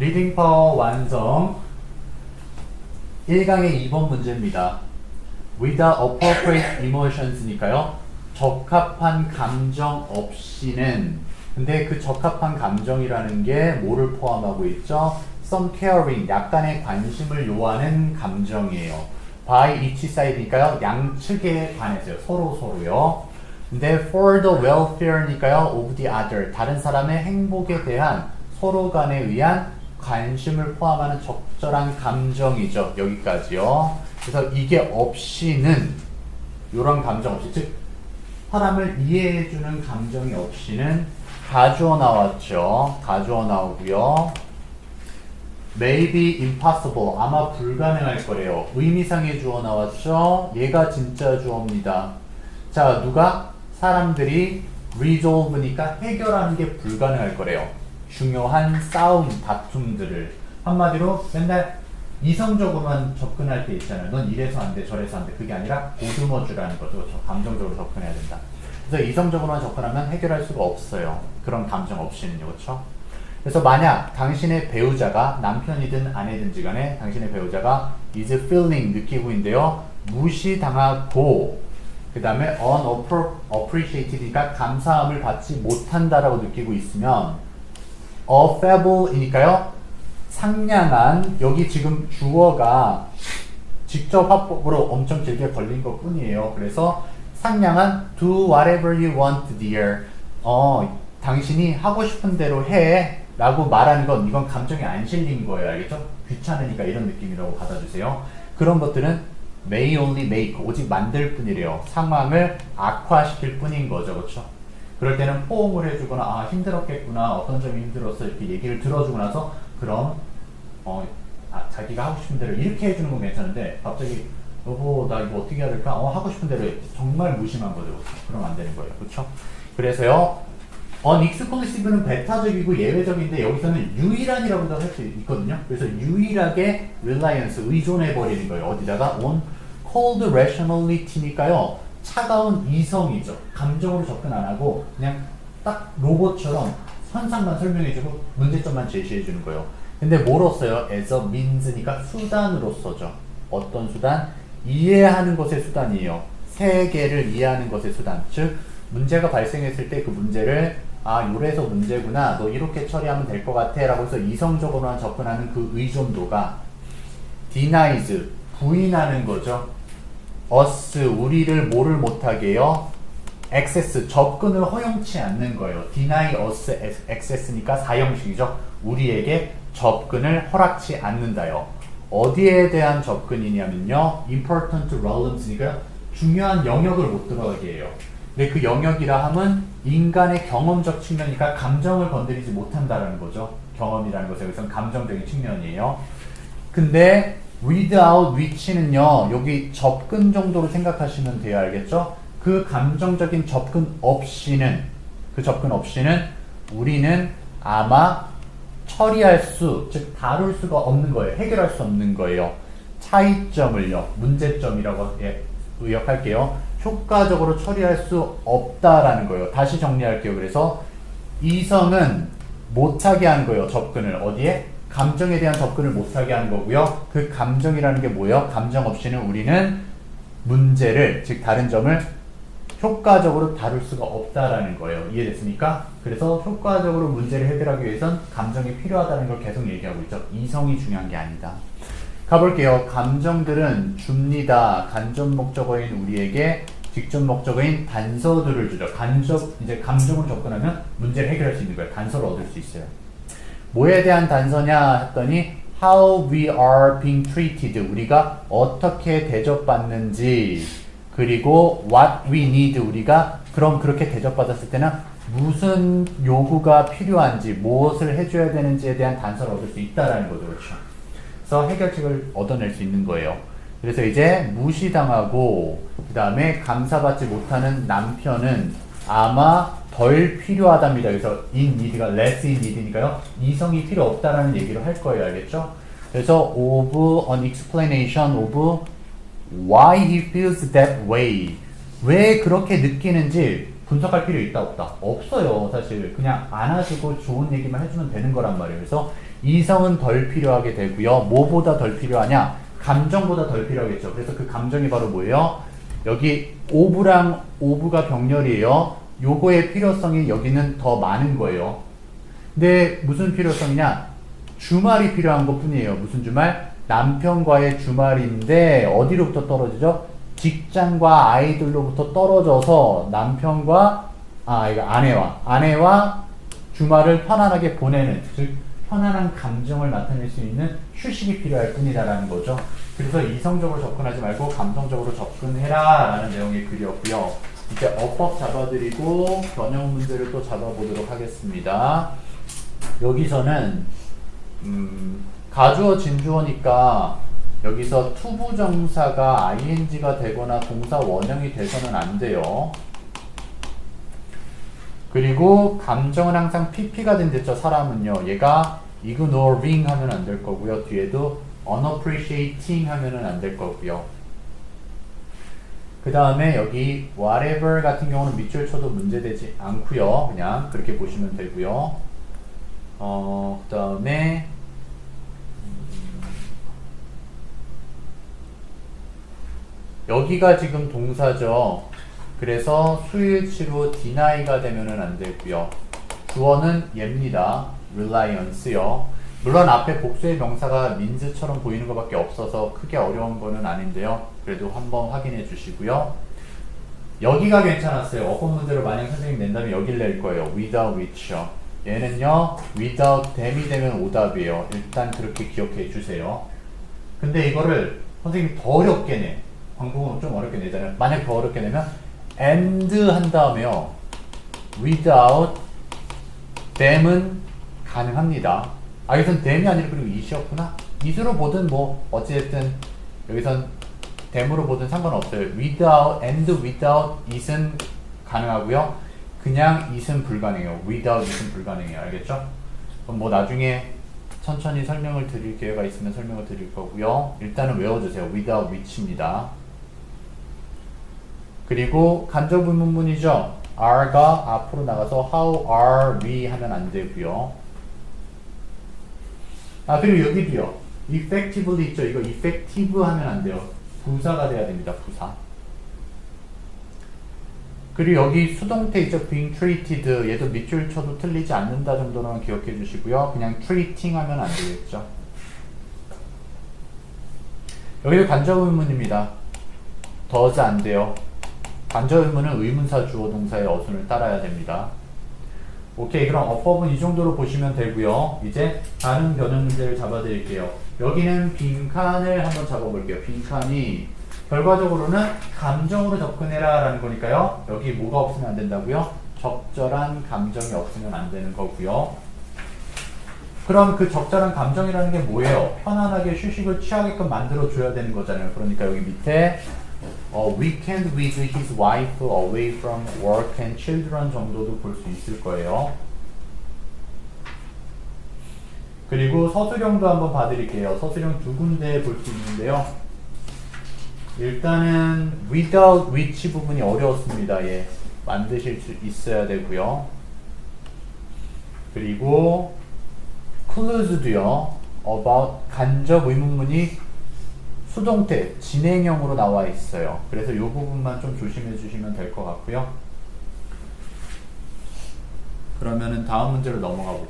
리딩 파워 완성 1강의 2번 문제입니다. Without appropriate emotions니까요. 적합한 감정 없이는 근데 그 적합한 감정이라는 게 뭐를 포함하고 있죠? Some caring, 약간의 관심을 요하는 감정이에요. By each side니까요. 양측에 관해서요. 서로 서로요. 근데 for the welfare니까요. Of the other, 다른 사람의 행복에 대한 서로 간에 의한 관심을 포함하는 적절한 감정이죠. 여기까지요. 그래서 이게 없이는 이런 감정 없이 즉 사람을 이해해주는 감정이 없이는 가주어 나왔죠. 가주어 나오고요. Maybe impossible 아마 불가능할 거래요. 의미상의 주어 나왔죠. 얘가 진짜 주어입니다. 자 누가 사람들이 resolve니까 해결하는 게 불가능할 거래요. 중요한 싸움, 다툼들을 한마디로 맨날 이성적으로만 접근할 때 있잖아요. 넌 이래서 안 돼, 저래서 안 돼. 그게 아니라 보듬어주라는 거죠. 감정적으로 접근해야 된다. 그래서 이성적으로만 접근하면 해결할 수가 없어요. 그런 감정 없이는요. 그렇죠? 그래서 만약 당신의 배우자가 남편이든 아내든지 간에 당신의 배우자가 is feeling 느끼고 있는데요. 무시당하고 그 다음에 unappreciated니까 감사함을 받지 못한다라고 느끼고 있으면 affable이니까요. 상냥한 여기 지금 주어가 직접 화법으로 엄청 길게 걸린 것 뿐이에요. 그래서 상냥한 do whatever you want, dear. 어, 당신이 하고 싶은 대로 해. 라고 말하는 건 이건 감정이 안 실린 거예요. 알겠죠? 귀찮으니까 이런 느낌이라고 받아주세요. 그런 것들은 may only make, 오직 만들 뿐이래요. 상황을 악화시킬 뿐인 거죠. 그렇죠? 그럴 때는 포옹을 해주거나 아 힘들었겠구나 어떤 점이 힘들었어 이렇게 얘기를 들어주고 나서 그럼 어 아, 자기가 하고 싶은 대로 이렇게 해주는 건 괜찮은데 갑자기 여보 나 이거 어떻게 해야 될까? 어 하고 싶은 대로 해. 정말 무심한 거죠. 그러면 안 되는 거예요. 그렇죠? 그래서요 unexclusive는 배타적이고 예외적인데 여기서는 유일한이라고도 할 수 있거든요. 그래서 유일하게 reliance 의존해 버리는 거예요. 어디다가 on cold rationality니까요. 차가운 이성이죠. 감정으로 접근 안 하고 그냥 딱 로봇처럼 현상만 설명해주고 문제점만 제시해주는 거예요. 근데 뭐로써요? as a means니까 수단으로서죠. 어떤 수단? 이해하는 것의 수단이에요. 세계를 이해하는 것의 수단. 즉 문제가 발생했을 때 그 문제를 아 요래서 문제구나. 너 이렇게 처리하면 될 것 같아. 라고 해서 이성적으로만 접근하는 그 의존도가 denies 부인하는 거죠. Us 우리를 뭐를 못하게요? access 접근을 허용치 않는 거예요. deny us access니까 사형식이죠. 우리에게 접근을 허락치 않는다요. 어디에 대한 접근이냐면요. important realms니까 중요한 영역을 못 들어가게 해요. 근데 그 영역이라 함은 인간의 경험적 측면이니까 감정을 건드리지 못한다라는 거죠. 경험이라는 것에 여기서는 감정적인 측면이에요. 근데 without which는요 여기 접근 정도로 생각하시면 돼요 알겠죠? 그 감정적인 접근 없이는 그 접근 없이는 우리는 아마 처리할 수, 즉 다룰 수가 없는 거예요. 해결할 수 없는 거예요. 차이점을요, 문제점이라고 예, 의역할게요. 효과적으로 처리할 수 없다라는 거예요. 다시 정리할게요. 그래서 이성은 못하게 하는 거예요. 접근을 어디에? 감정에 대한 접근을 못하게 하는 거고요. 그 감정이라는 게 뭐예요? 감정 없이는 우리는 문제를, 즉 다른 점을 효과적으로 다룰 수가 없다라는 거예요. 이해됐습니까? 그래서 효과적으로 문제를 해결하기 위해선 감정이 필요하다는 걸 계속 얘기하고 있죠. 이성이 중요한 게 아니다. 가볼게요. 감정들은 줍니다. 간접 목적어인 우리에게 직접 목적어인 단서들을 주죠. 간접 이제 감정으로 접근하면 문제를 해결할 수 있는 거예요. 단서를 얻을 수 있어요. 뭐에 대한 단서냐 했더니 how we are being treated 우리가 어떻게 대접받는지 그리고 what we need 우리가 그럼 그렇게 대접받았을 때는 무슨 요구가 필요한지 무엇을 해줘야 되는지에 대한 단서를 얻을 수 있다라는 거죠. 그렇죠? 그래서 해결책을 얻어낼 수 있는 거예요. 그래서 이제 무시당하고 그 다음에 감사받지 못하는 남편은 아마 덜 필요하답니다. 그래서 in need가 less in need니까요. 이성이 필요 없다라는 얘기를 할 거예요. 알겠죠? 그래서 of an explanation of why he feels that way. 왜 그렇게 느끼는지 분석할 필요 있다 없다 없어요 사실 그냥 안아주고 좋은 얘기만 해주면 되는 거란 말이에요 그래서 이성은 덜 필요하게 되고요 뭐보다 덜 필요하냐 감정보다 덜 필요하겠죠 그래서 그 감정이 바로 뭐예요 여기 오브랑 오브가 병렬이에요. 요거의 필요성이 여기는 더 많은 거예요. 근데 무슨 필요성이냐? 주말이 필요한 것 뿐이에요. 무슨 주말? 남편과의 주말인데 어디로부터 떨어지죠? 직장과 아이들로부터 떨어져서 남편과 아 이거 아내와 아내와 주말을 편안하게 보내는 즉 편안한 감정을 나타낼 수 있는 휴식이 필요할 뿐이다라는 거죠. 그래서 이성적으로 접근하지 말고 감성적으로 접근해라 라는 내용의 글이었고요. 이제 어법 잡아드리고 변형 문제를 또 잡아보도록 하겠습니다. 여기서는 음, 가주어 진주어니까 여기서 투부정사가 ing가 되거나 동사 원형이 돼서는 안 돼요. 그리고 감정은 항상 pp가 된댔죠 사람은요 얘가 ignoring 하면 안 될 거고요 뒤에도 unappreciating 하면은 안 될 거고요 그 다음에 여기 whatever 같은 경우는 밑줄 쳐도 문제되지 않고요 그냥 그렇게 보시면 되고요 어, 그 다음에 여기가 지금 동사죠. 그래서 수일치로 deny가 되면은 안 되고요. 주어는 얘입니다. reliance요. 물론 앞에 복수의 명사가 민즈처럼 보이는 것밖에 없어서 크게 어려운 거는 아닌데요. 그래도 한번 확인해 주시고요. 여기가 괜찮았어요. 어법 문제로 만약 선생님 낸다면 여길 낼 거예요. without which요. 얘는요, without them이 되면 오답이에요. 일단 그렇게 기억해 주세요. 근데 이거를 선생님이 더 어렵게 내. 광고는 좀 어렵게 내잖아요. 만약 더 어렵게 내면 and 한 다음에요. without them은 가능합니다. 아, 여기선 them이 아니라 그리고 it이었구나. it으로 보든 뭐 어찌됐든 여기선 them으로 보든 상관없어요. without and without it은 가능하고요. 그냥 it은 불가능해요. without it은 불가능해요. 알겠죠? 그럼 뭐 나중에 천천히 설명을 드릴 기회가 있으면 설명을 드릴 거고요. 일단은 외워주세요. without which입니다. 그리고 간접 의문문이죠. are가 앞으로 나가서 how are we 하면 안 되고요. 아 그리고 여기도요. effectively 있죠. 이거 effective 하면 안 돼요. 부사가 돼야 됩니다. 부사. 그리고 여기 수동태 있죠. being treated 얘도 밑줄 쳐도 틀리지 않는다 정도로만 기억해 주시고요. 그냥 treating 하면 안 되겠죠. 여기도 간접 의문입니다. does 안 돼요. 간접 의문은 의문사 주어 동사의 어순을 따라야 됩니다. 오케이 그럼 어법은 이 정도로 보시면 되고요. 이제 다른 변형 문제를 잡아 드릴게요. 여기는 빈칸을 한번 잡아볼게요. 빈칸이 결과적으로는 감정으로 접근해라 라는 거니까요. 여기 뭐가 없으면 안 된다고요? 적절한 감정이 없으면 안 되는 거고요. 그럼 그 적절한 감정이라는 게 뭐예요? 편안하게 휴식을 취하게끔 만들어 줘야 되는 거잖아요. 그러니까 여기 밑에 어, weekend with his wife away from work and children 정도도 볼 수 있을 거예요. 그리고 서술형도 한번 봐드릴게요. 서술형 두 군데 볼 수 있는데요. 일단은 without which 부분이 어려웠습니다. 예. 만드실 수 있어야 되고요. 그리고 clause도요. about 간접 의문문이 수동태 진행형으로 나와 있어요. 그래서 이 부분만 좀 조심해 주시면 될 것 같고요. 그러면은 다음 문제로 넘어가 볼게요.